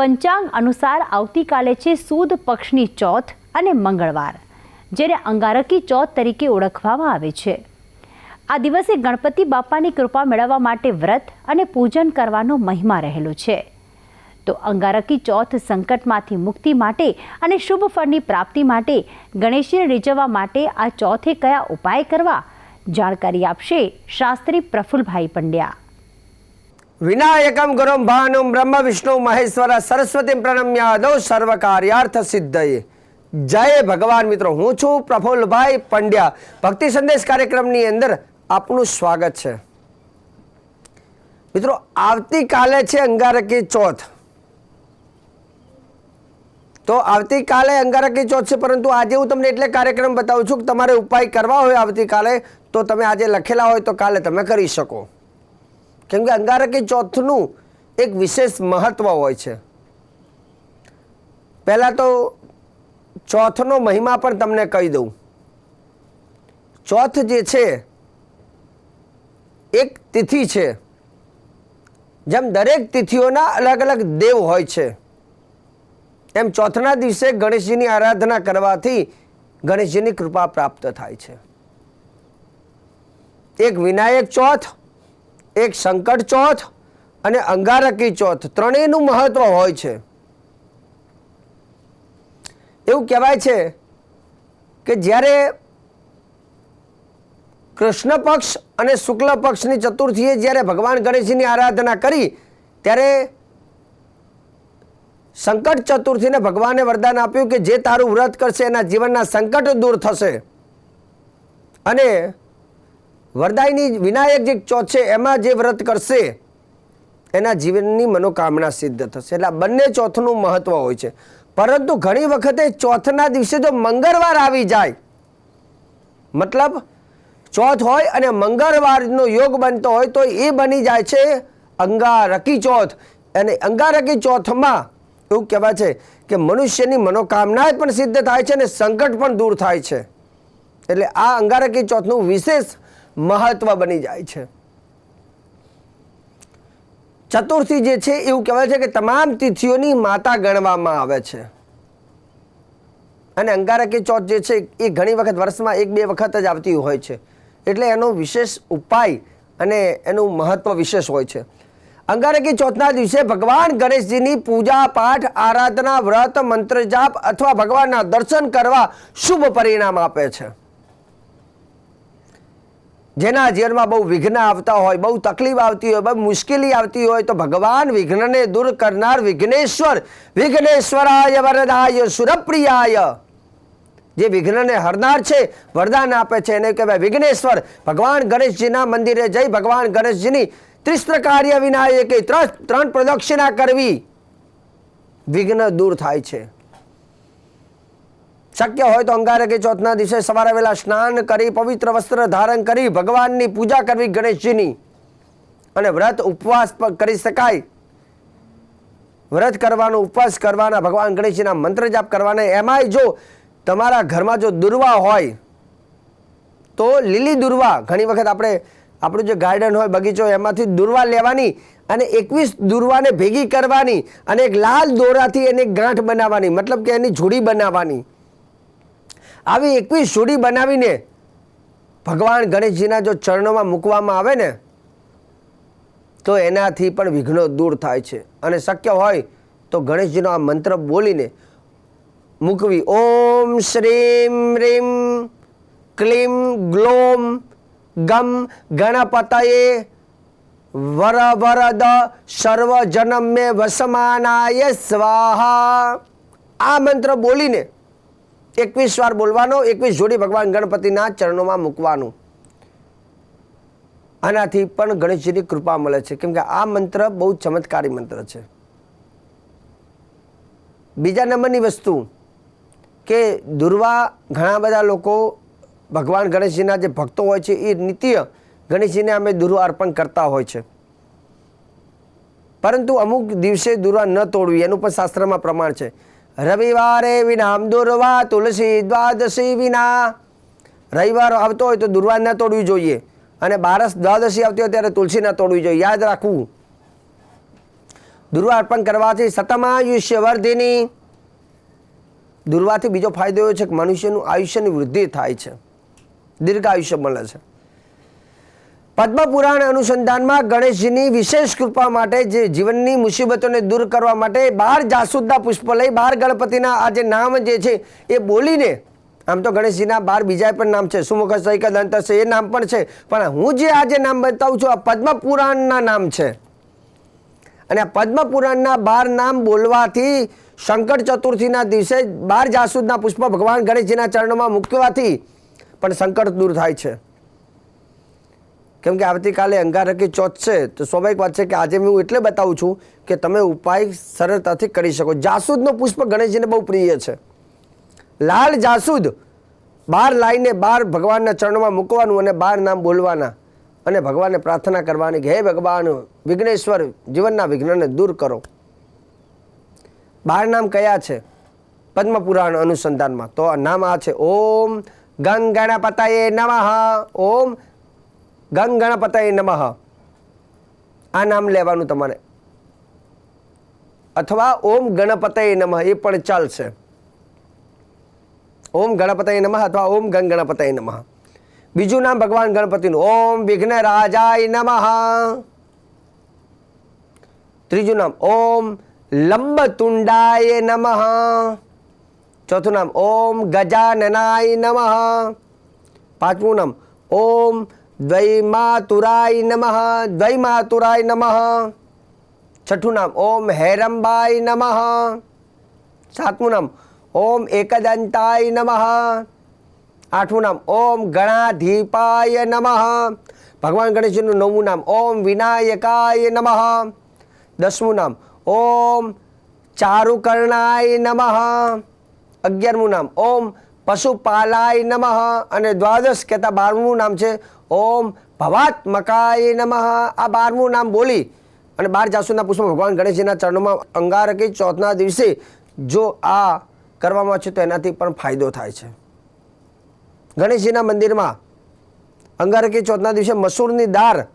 પંચાંગ અનુસાર આવતીકાલે છે સુદ પક્ષની ચોથ અને મંગળવાર, જેને અંગારકી ચોથ તરીકે ઓળખવામાં આવે છે. આ દિવસે ગણપતિ બાપાની કૃપા મેળવવા માટે વ્રત અને પૂજન કરવાનો મહિમા રહેલો છે. તો અંગારકી ચોથ સંકટમાંથી મુક્તિ માટે અને શુભ ફળની પ્રાપ્તિ માટે ગણેશને રીઝવવા માટે આ ચોથે કયા ઉપાય કરવા? જાણકારી આપશે શાસ્ત્રી પ્રફુલભાઈ પંડ્યા. વિનાયકમ ગુરુમ ભાનુમ બ્રહ્મ વિષ્ણુ મહેશ્વર સરસ્વતી પ્રણમ્યાદૌ સર્વ કાર્યાર્થ સિદ્ધયે જય ભગવાન મિત્રો હું છું પ્રફુલ્લભાઈ પંડ્યા ભક્તિ સંદેશ કાર્યક્રમની અંદર આપનું સ્વાગત છે મિત્રો આવતીકાલે છે અંગારકી ચોથ તો આવતીકાલે અંગારકી ચોથ છે પરંતુ આજે હું તમને એટલે કાર્યક્રમ બતાવું છું કે તમારે ઉપાય કરવા હોય આવતીકાલે તો તમે આજે લખેલા હોય તો કાલે તમે કરી શકો કેમ કે અંગારકી ચોથનું એક વિશેષ મહત્વ હોય છે. પહેલાં તો ચોથનો મહિમા પણ તમને કહી દઉં. ચોથ જે છે, એક તિથિ છે, જેમ દરેક તિથિઓના અલગ અલગ દેવ હોય છે. એમ ચોથના દિવસે ગણેશજીની આરાધના કરવાથી ગણેશજીની કૃપા પ્રાપ્ત થાય છે. એક વિનાયક ચોથ એક સંકટ ચોથ અને અંગારકી ચોથ ત્રણેયનું મહત્વ હોય છે. એવું કહેવાય છે કે જ્યારે કૃષ્ણ પક્ષ અને શુક્લ પક્ષની ચતુર્થીએ જ્યારે ભગવાન ગણેશજીની આરાધના કરી, ત્યારે સંકટ ચતુર્થીને ભગવાને વરદાન આપ્યું કે જે તારું વ્રત કરશે એના જીવનના સંકટ દૂર થશે. અને વરદાયની વિનાયક જે ચોથ છે, એમાં જે વ્રત કરશે, એના જીવનની મનોકામના સિદ્ધ થશે. એટલે બંને ચોથનું મહત્વ હોય છે. પરંતુ ઘણી વખતે ચોથના દિવસે જો મંગળવાર આવી જાય, મતલબ ચોથ હોય અને મંગળવારનો યોગ બનતો હોય, તો એ બની જાય છે અંગારકી ચોથ. અને અંગારકી ચોથમાં એવું કહેવાય છે કે મનુષ્યની મનોકામના પણ સિદ્ધ થાય છે અને સંકટ પણ દૂર થાય છે. એટલે આ અંગારકી ચોથનું વિશેષ મહત્વ બની જાય છે. ચતુર્થી જે છે, એવું કહેવાય છે કે તમામ તિથિઓની માતા ગણવામાં આવે છે. અને અંગારકી ચોથ જે છે, એ ઘણી વખત વર્ષમાં એક બે વખત જ આવતી હોય છે. એટલે એનો વિશેષ ઉપાય અને એનું મહત્વ વિશેષ હોય છે. અંગારકી ચોથના દિવસે ભગવાન ગણેશજીની પૂજા પાઠ, આરાધના, વ્રત મંત્ર જાપ અથવા ભગવાનના દર્શન કરવા શુભ પરિણામ આપે છે. જેના જીવનમાં બહુ વિઘ્ન આવતા હોય, બહુ તકલીફ આવતી હોય, બહુ મુશ્કેલી આવતી હોય, તો ભગવાન વિઘ્નને દૂર કરનાર વિઘ્નેશ્વર, વિઘ્નેશ્વરાય વરદાય સુરપ્રિયાય. જે વિઘ્નને હરનાર છે, વરદાન આપે છે, એને કહેવાય વિઘ્નેશ્વર. ભગવાન ગણેશજીના મંદિરે જઈ ભગવાન ગણેશજીની ત્રિસ્ત્રકાર્ય વિનાયકે ત્રણ ત્રણ પ્રદક્ષિણા કરવી. વિઘ્ન દૂર થાય છે. શક્ય હોય તો અંગારકી ચોથના દિવસે સવારે વહેલા સ્નાન કરી, પવિત્ર વસ્ત્ર ધારણ કરી, ભગવાનની પૂજા કરવી ગણેશજીની. અને વ્રત ઉપવાસ કરી શકાય. વ્રત કરવાનો, ઉપવાસ કરવાના, ભગવાન ગણેશજીના મંત્ર જાપ કરવાના, એમાંય જો તમારા ઘરમાં જો દુર્વા હોય, તો લીલી દુર્વા, ઘણી વખત આપણે, આપણું જે ગાર્ડન હોય, બગીચો, એમાંથી દુર્વા લેવાની અને એકવીસ દુર્વાને ભેગી કરવાની અને એક લાલ દોરાથી એની ગાંઠ બનાવવાની, મતલબ કે એની જોડી બનાવવાની. આવી એકવીસ જોડી બનાવીને ભગવાન ગણેશજીના જો ચરણોમાં મૂકવામાં આવે ને, તો એનાથી પણ વિઘ્નો દૂર થાય છે. અને શક્ય હોય તો ગણેશજીનો આ મંત્ર બોલીને મૂકવી. ઓમ શ્રીમ રીમ ક્લીમ ગ્લોમ ગમ ગણપતયે વર વરદ સર્વજનમ મે વસમાનાય સ્વાહા. આ મંત્ર બોલીને એકવીસ વાર બોલવાનો, એકવીસ જોડી ભગવાન ગણપતિના ચરણોમાં મૂકવાનું. આનાથી પણ ગણેશજીની કૃપા મળે છે. કેમ કે આ મંત્ર બહુ ચમત્કારી મંત્ર છે. બીજા નંબરની વસ્તુ કે દુર્વા ઘણા બધા લોકો ભગવાન ગણેશજીના જે ભક્તો હોય છે, એ નિત્ય ગણેશજીને અમે દુર્વા અર્પણ કરતા હોય છે. પરંતુ અમુક દિવસે દુર્વા ન તોડવી, એનું પણ શાસ્ત્રમાં પ્રમાણ છે. રવિવારે વિનામ દુર્વા, તુલસી, દ્વાદશી વિના. રવિવાર આવતો હોય તો દુર્વા ન તોડવી જોઈએ. અને બારસ દ્વાદશી આવતી હોય ત્યારે તુલસી ન તોડવી જોઈએ. યાદ રાખવું. દુર્વા અર્પણ કરવાથી સતમાયુષ્ય વર્ધિની દુર્વાથી બીજો ફાયદો એ છે કે મનુષ્યનું આયુષ્યની વૃદ્ધિ થાય છે. દીર્ઘ આયુષ્ય મળે છે. પદ્મપુરાણ અનુસંધાનમાં ગણેશજીની વિશેષ કૃપા માટે જે જીવનની મુસીબતોને દૂર કરવા માટે બાર જાસૂદના પુષ્પ લઈ બાર ગણપતિના આ જે નામ જે છે એ બોલીને, આમ તો ગણેશજીના બાર બીજા પણ નામ છે. સુમુખ સૈકદ છે એ નામ પણ છે. પણ હું જે આજે નામ બતાવું છું, આ પદ્મપુરાણના નામ છે. અને આ પદ્મપુરાણના બાર નામ બોલવાથી શંકર ચતુર્થીના દિવસે બાર જાસૂદના પુષ્પ ભગવાન ગણેશજીના ચરણોમાં મૂકવાથી પણ સંકટ દૂર થાય છે. કેમ કે આવતીકાલે અંગારકી ચોથ છે, તો સ્વાભાવિક વાત છે કે આજે હું એટલે બતાવું છું કે તમે ઉપાય સરળતાથી કરી શકો. જાસૂદનો પુષ્પ ગણેશજીને બહુ પ્રિય છે. લાલ જાસૂદ બાર લાઈને બાર ભગવાનના ચરણમાં મૂકવાનું અને બાર નામ બોલવાના અને ભગવાનને પ્રાર્થના કરવાની કે, હે ભગવાન, વિઘ્નેશ્વર, જીવનના વિઘ્નને દૂર કરો. બાર નામ કયા છે? પદ્મપુરાણ અનુસંધાનમાં. તો નામ આ છે. ઓમ ગંગ ગણપતયે નમઃ, ઓમ ગંગ ગણપતયે નમઃ. આ નામ લેવાનું તમારે. અથવા ઓમ ગણપતય નમઃ, એ પણ ચાલશે. ઓમ ગણપતય નમઃ અથવા ઓમ ગંગ ગણપતય નમઃ. બીજું નામ ભગવાન ગણપતિનું. ઓમ વિઘ્ન રાજાય નમઃ. ત્રીજું નામ, ઓમ લંબતુંડાય નમઃ. ચોથું નામ, ઓમ ગજાનનાય નમઃ. પાંચમું નામ, ઓમ દ્વૈમાતુરાય નમઃ દ્વૈમાતુરાય નમઃ છઠ્ઠું નામ ઓમ હેરંબાય નમઃ સાતમું નામ ઓમ એકદંતાય નમઃ આઠમું નામ ઓમ ગણાધીપાય નમઃ ભગવાન ગણેશજીનું નવમું નામ ઓમ વિનાયકાય નમઃ દસમું નામ ઓમ ચારુકર્ણાય નમઃ અગિયારમું નામ ઓમ પશુપાલાય નમઃ અને દ્વાદશ કહેતા બારમું નામ છે. ઓમ ભવાત્મકાય નમઃ. આ બારમું નામ બોલી અને બાર જાસુના પુષ્પ ભગવાન ગણેશજીના ચરણોમાં અંગારકી ચોથના દિવસે જો આ કરવામાં આવે છે તો એનાથી પણ ફાયદો થાય છે. ગણેશજીના મંદિરમાં અંગારકી ચોથના દિવસે મસૂરની દાળનું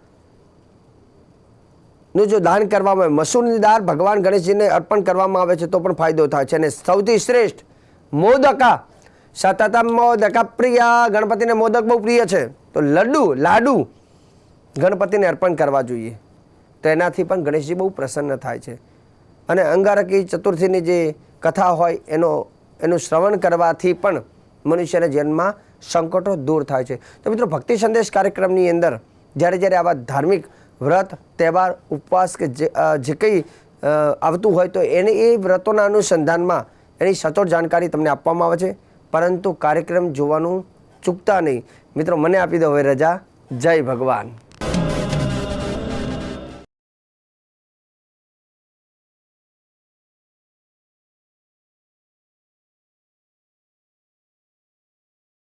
જો દાન કરવામાં આવે, મસૂરની દાળ ભગવાન ગણેશજીને અર્પણ કરવામાં આવે છે તો પણ ફાયદો થાય છે. અને સૌથી શ્રેષ્ઠ મોદકા સતતમ મોદક પ્રિય ગણપતિને મોદક બહુ પ્રિય છે. તો લડ્ડુ, લાડુ ગણપતિને અર્પણ કરવા જોઈએ. તો એનાથી પણ ગણેશજી બહુ પ્રસન્ન થાય છે. અને અંગારકી ચતુર્થીની જે કથા હોય એનો, એનું શ્રવણ કરવાથી પણ મનુષ્યના જીવનમાં સંકટો દૂર થાય છે. તો મિત્રો, ભક્તિ સંદેશ કાર્યક્રમની અંદર જ્યારે જ્યારે આવા ધાર્મિક વ્રત, તહેવાર, ઉપવાસ કે જે કંઈ આવતું હોય તો એને, એ વ્રતોના અનુસંધાનમાં એની સચોટ જાણકારી તમને આપવામાં આવે છે. પરંતુ કાર્યક્રમ જોવાનું ચૂકતા નહીં. મિત્રો મને આપી દો હવે રજા. જય ભગવાન.